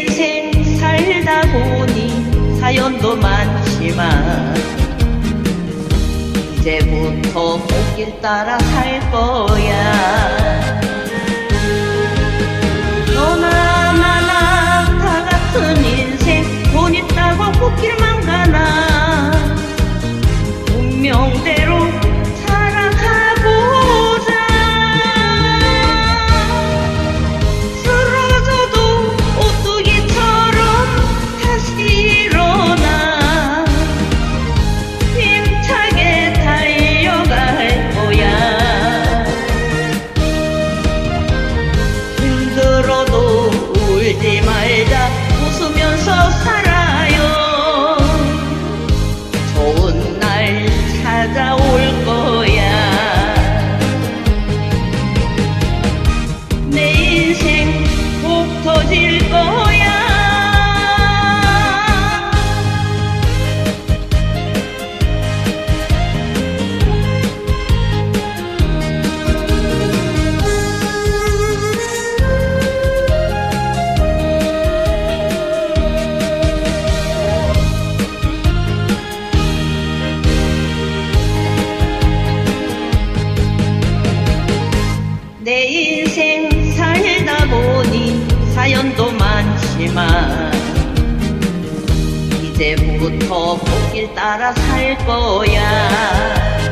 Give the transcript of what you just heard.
인생 살다 보니 사연도 많지만 이제부터 꽃길 따라 살 거야. 인생 살다 보니 사연도 많지만 이제부터 꽃길 따라 살 거야